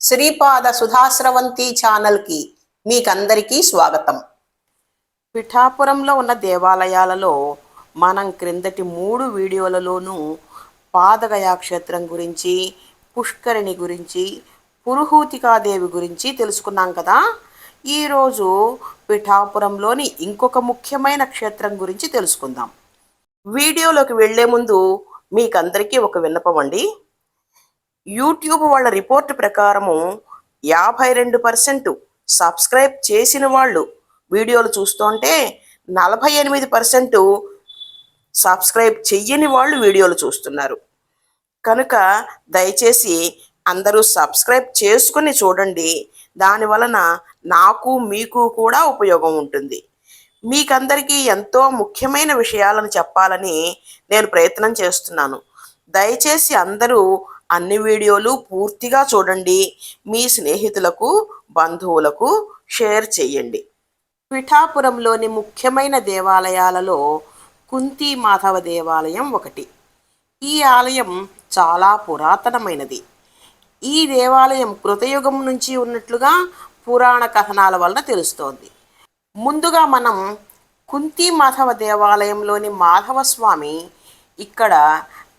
శ్రీపాద సుధాశ్రవంతి ఛానల్కి మీకందరికీ స్వాగతం. పిఠాపురంలో ఉన్న దేవాలయాలలో మనం క్రిందటి మూడు వీడియోలలోనూ పాదగయా క్షేత్రం గురించి పుష్కరిణి గురించి పురుహూతికాదేవి గురించి తెలుసుకున్నాం కదా? ఈరోజు పిఠాపురంలోని ఇంకొక ముఖ్యమైన క్షేత్రం గురించి తెలుసుకుందాం. వీడియోలోకి వెళ్ళే ముందు మీకందరికీ ఒక విన్నపం అండి. యూట్యూబ్ వాళ్ళ రిపోర్ట్ ప్రకారము యాభై రెండు పర్సెంట్ సబ్స్క్రైబ్ చేసిన వాళ్ళు వీడియోలు చూస్తుంటే నలభై ఎనిమిది పర్సెంట్ సబ్స్క్రైబ్ చెయ్యని వాళ్ళు వీడియోలు చూస్తున్నారు. కనుక దయచేసి అందరూ సబ్స్క్రైబ్ చేసుకుని చూడండి. దాని వలన నాకు మీకు కూడా ఉపయోగం ఉంటుంది. మీకందరికీ ఎంతో ముఖ్యమైన విషయాలను చెప్పాలని నేను ప్రయత్నం చేస్తున్నాను. దయచేసి అందరూ అన్ని వీడియోలు పూర్తిగా చూడండి. మీ స్నేహితులకు బంధువులకు షేర్ చేయండి. పిఠాపురంలోని ముఖ్యమైన దేవాలయాలలో కుంతి మాధవ దేవాలయం ఒకటి. ఈ ఆలయం చాలా పురాతనమైనది. ఈ దేవాలయం కృతయుగం నుంచి ఉన్నట్లుగా పురాణ కథనాల వలన తెలుస్తోంది. ముందుగా మనం కుంతి మాధవ దేవాలయంలోని మాధవ స్వామి ఇక్కడ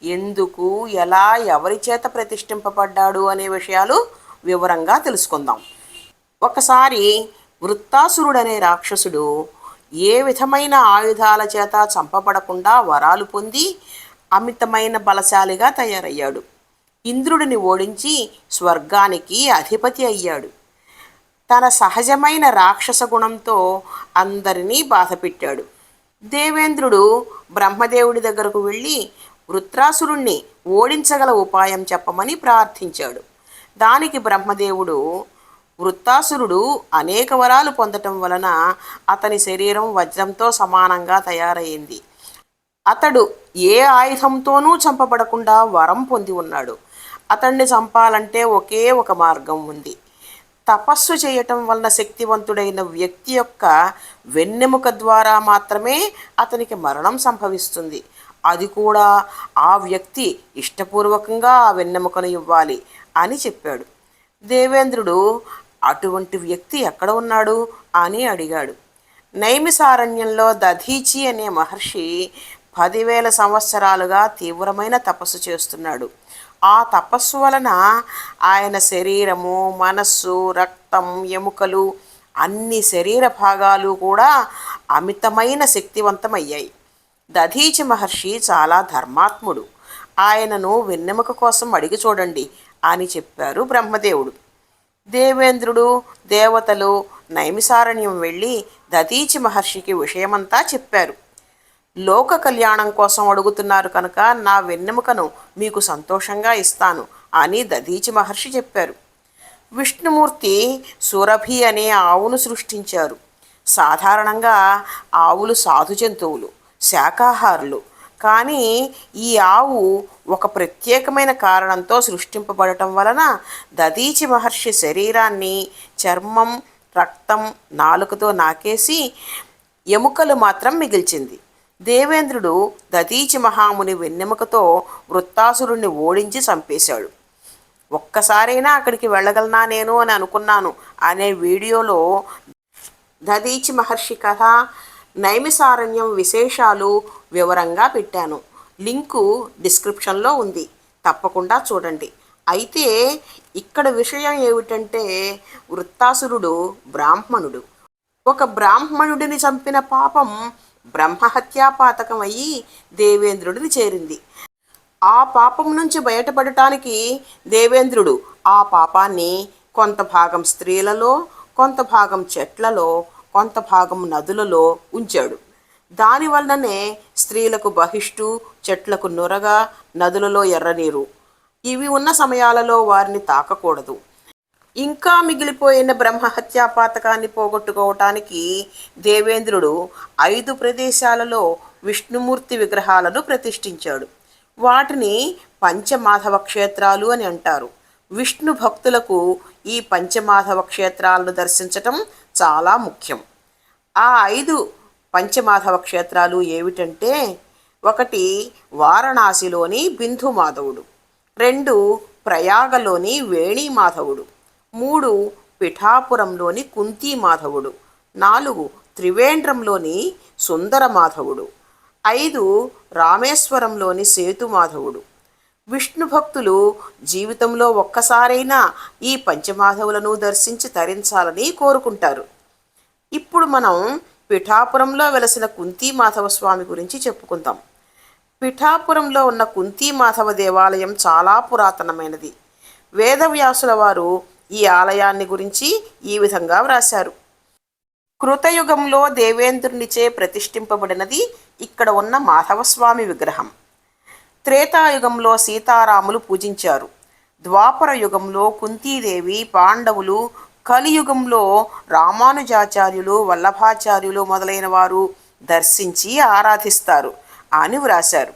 ఎందుకు ఎలా ఎవరి చేత ప్రతిష్ఠింపబడ్డాడు అనే విషయాలు వివరంగా తెలుసుకుందాం. ఒకసారి వృత్తాసురుడనే రాక్షసుడు ఏ విధమైన ఆయుధాల చేత చంపబడకుండా వరాలు పొంది అమితమైన బలశాలిగా తయారయ్యాడు. ఇంద్రుడిని ఓడించి స్వర్గానికి అధిపతి అయ్యాడు. తన సహజమైన రాక్షస గుణంతో అందరినీ బాధపెట్టాడు. దేవేంద్రుడు బ్రహ్మదేవుడి దగ్గరకు వెళ్ళి వృత్రాసురుణ్ణి ఓడించగల ఉపాయం చెప్పమని ప్రార్థించాడు. దానికి బ్రహ్మదేవుడు వృత్తాసురుడు అనేక వరాలు పొందటం వలన అతని శరీరం వజ్రంతో సమానంగా తయారైంది. అతడు ఏ ఆయుధంతోనూ చంపబడకుండా వరం పొంది ఉన్నాడు. అతన్ని చంపాలంటే ఒకే ఒక మార్గం ఉంది. తపస్సు చేయటం వలన శక్తివంతుడైన వ్యక్తి యొక్క వెన్నెముక ద్వారా మాత్రమే అతనికి మరణం సంభవిస్తుంది. అది కూడా ఆ వ్యక్తి ఇష్టపూర్వకంగా వెన్నెముకను ఇవ్వాలి అని చెప్పాడు. దేవేంద్రుడు అటువంటి వ్యక్తి ఎక్కడ ఉన్నాడు? అని అడిగాడు. నైమిసారణ్యంలో దధీచి అనే మహర్షి పదివేల సంవత్సరాలుగా తీవ్రమైన తపస్సు చేస్తున్నాడు. ఆ తపస్సు వలన ఆయన శరీరము మనస్సు రక్తం ఎముకలు అన్ని శరీర భాగాలు కూడా అమితమైన శక్తివంతమయ్యాయి. దధీచి మహర్షి చాలా ధర్మాత్ముడు. ఆయనను వెన్నెముక కోసం అడిగి చూడండి అని చెప్పారు బ్రహ్మదేవుడు. దేవేంద్రుడు దేవతలు నైమిసారణ్యం వెళ్ళి దధీచి మహర్షికి విషయమంతా చెప్పారు. లోక కళ్యాణం కోసం అడుగుతున్నారు కనుక నా వెన్నెముకను మీకు సంతోషంగా ఇస్తాను అని దధీచి మహర్షి చెప్పారు. విష్ణుమూర్తి సురభి అనే ఆవును సృష్టించారు. సాధారణంగా ఆవులు సాధు జంతువులు. శాకాహారులు. కానీ ఈ ఆవు ఒక ప్రత్యేకమైన కారణంతో సృష్టింపబడటం వలన దదీచి మహర్షి శరీరాన్ని చర్మం రక్తం నాలుకతో నాకేసి ఎముకలు మాత్రం మిగిల్చింది. దేవేంద్రుడు దదీచి మహాముని వెన్నెముకతో వృత్తాసురుణ్ణి ఓడించి చంపేశాడు. ఒక్కసారైనా అక్కడికి వెళ్ళగలనా నేను అని అనుకున్నాను. అనే వీడియోలో దదీచి మహర్షి కథ నైమిసారణ్యం విశేషాలు వివరంగా పెట్టాను. లింకు డిస్క్రిప్షన్లో ఉంది. తప్పకుండా చూడండి. అయితే ఇక్కడ విషయం ఏమిటంటే వృత్తాసురుడు బ్రాహ్మణుడు. ఒక బ్రాహ్మణుడిని చంపిన పాపం బ్రహ్మహత్యాపాతకం అయ్యి దేవేంద్రుడిని చేరింది. ఆ పాపం నుంచి బయటపడటానికి దేవేంద్రుడు ఆ పాపాన్ని కొంత భాగం స్త్రీలలో కొంత భాగం చెట్లలో కొంత భాగం నదులలో ఉంచాడు. దానివల్లనే స్త్రీలకు బహిష్టు చెట్లకు నురగా నదులలో ఎర్రనీరు. ఇవి ఉన్న సమయాలలో వారిని తాకకూడదు. ఇంకా మిగిలిపోయిన బ్రహ్మహత్యా పాతకాన్ని పోగొట్టుకోవటానికి దేవేంద్రుడు ఐదు ప్రదేశాలలో విష్ణుమూర్తి విగ్రహాలను ప్రతిష్ఠించాడు. వాటిని పంచమాధవ క్షేత్రాలు అని అంటారు. విష్ణు భక్తులకు ఈ పంచమాధవ క్షేత్రాలను దర్శించటం చాలా ముఖ్యం. ఆ ఐదు పంచమాధవ క్షేత్రాలు ఏమిటంటే ఒకటి వారణాసిలోని బిందు మాధవుడు రెండు ప్రయాగలోని వేణి మాధవుడు మూడు పిఠాపురంలోని కుంతీ మాధవుడు నాలుగు త్రివేంద్రంలోని సుందర మాధవుడు ఐదు రామేశ్వరంలోని సేతు మాధవుడు విష్ణు భక్తులు జీవితంలో ఒక్కసారైనా ఈ పంచమాధవులను దర్శించి తరించాలని కోరుకుంటారు. ఇప్పుడు మనం పిఠాపురంలో వెలసిన కుంతీ మాధవ స్వామి గురించి చెప్పుకుందాం. పిఠాపురంలో ఉన్న కుంతీ మాధవ దేవాలయం చాలా పురాతనమైనది. వేదవ్యాసుల వారు ఈ ఆలయాన్ని గురించి ఈ విధంగా వ్రాశారు. కృతయుగంలో దేవేంద్రునిచే ప్రతిష్ఠింపబడినది ఇక్కడ ఉన్న మాధవస్వామి విగ్రహం. త్రేతాయుగంలో సీతారాములు పూజించారు. ద్వాపర యుగంలో కుంతీదేవి పాండవులు కలియుగంలో రామానుజాచార్యులు వల్లభాచార్యులు మొదలైన వారు దర్శించి ఆరాధిస్తారు అని వ్రాశారు.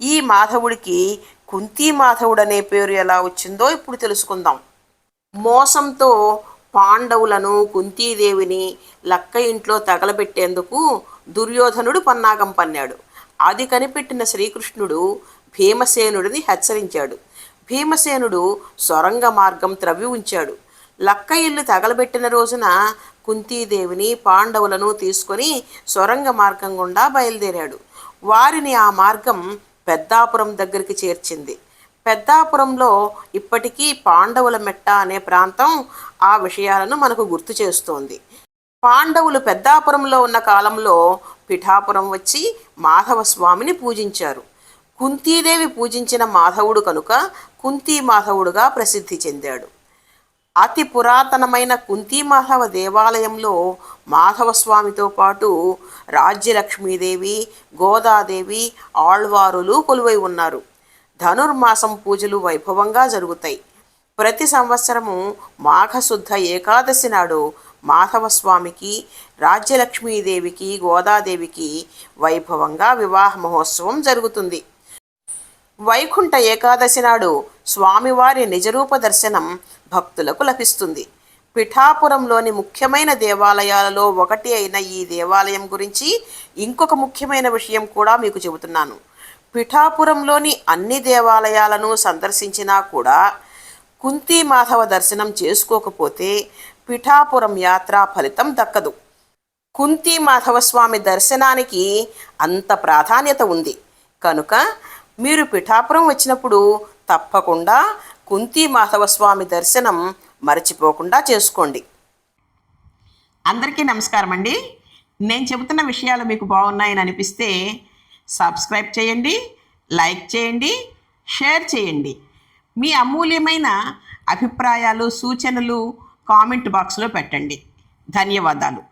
ఈ మాధవుడికి కుంతీ మాధవుడు అనే పేరు ఎలా వచ్చిందో ఇప్పుడు తెలుసుకుందాం. మోసంతో పాండవులను కుంతీదేవిని లక్క ఇంట్లో తగలబెట్టేందుకు దుర్యోధనుడు పన్నాగం పన్నాడు. అది కనిపెట్టిన శ్రీకృష్ణుడు భీమసేనుడిని హెచ్చరించాడు. భీమసేనుడు సొరంగ మార్గం త్రవ్వి ఉంచాడు. లక్క ఇల్లు తగలబెట్టిన రోజున కుంతీదేవిని పాండవులను తీసుకొని సొరంగ మార్గం గుండా బయలుదేరాడు. వారిని ఆ మార్గం పెద్దాపురం దగ్గరికి చేర్చింది. పెద్దాపురంలో ఇప్పటికీ పాండవుల మెట్ట అనే ప్రాంతం ఆ విషయాలను మనకు గుర్తు చేస్తోంది. పాండవులు పెద్దాపురంలో ఉన్న కాలంలో పిఠాపురం వచ్చి మాధవ స్వామిని పూజించారు. కుంతీదేవి పూజించిన మాధవుడు కనుక కుంతీ మాధవుడుగా ప్రసిద్ధి చెందాడు. అతి పురాతనమైన కుంతీ మాధవ దేవాలయంలో మాధవస్వామితో పాటు రాజ్యలక్ష్మీదేవి గోదాదేవి ఆళ్వారులు కొలువై ఉన్నారు. ధనుర్మాసం పూజలు వైభవంగా జరుగుతాయి. ప్రతి సంవత్సరము మాఘశుద్ధ ఏకాదశి నాడు మాధవస్వామికి రాజ్యలక్ష్మీదేవికి గోదాదేవికి వైభవంగా వివాహ మహోత్సవం జరుగుతుంది. వైకుంఠ ఏకాదశి నాడు స్వామివారి నిజరూప దర్శనం భక్తులకు లభిస్తుంది. పిఠాపురంలోని ముఖ్యమైన దేవాలయాలలో ఒకటి అయిన ఈ దేవాలయం గురించి ఇంకొక ముఖ్యమైన విషయం కూడా మీకు చెబుతున్నాను. పిఠాపురంలోని అన్ని దేవాలయాలను సందర్శించినా కూడా కుంతీ మాధవ దర్శనం చేసుకోకపోతే పిఠాపురం యాత్ర ఫలితం దక్కదు. కుంతీ మాధవస్వామి దర్శనానికి అంత ప్రాధాన్యత ఉంది. కనుక మీరు పిఠాపురం వచ్చినప్పుడు తప్పకుండా కుంతీ మాధవస్వామి దర్శనం మరచిపోకుండా చేసుకోండి. అందరికీ నమస్కారం అండి నేను చెబుతున్న విషయాలు మీకు బాగున్నాయని అనిపిస్తే సబ్స్క్రైబ్ చేయండి లైక్ చేయండి షేర్ చేయండి. మీ అమూల్యమైన అభిప్రాయాలు సూచనలు కామెంట్ బాక్స్లో పెట్టండి. ధన్యవాదాలు.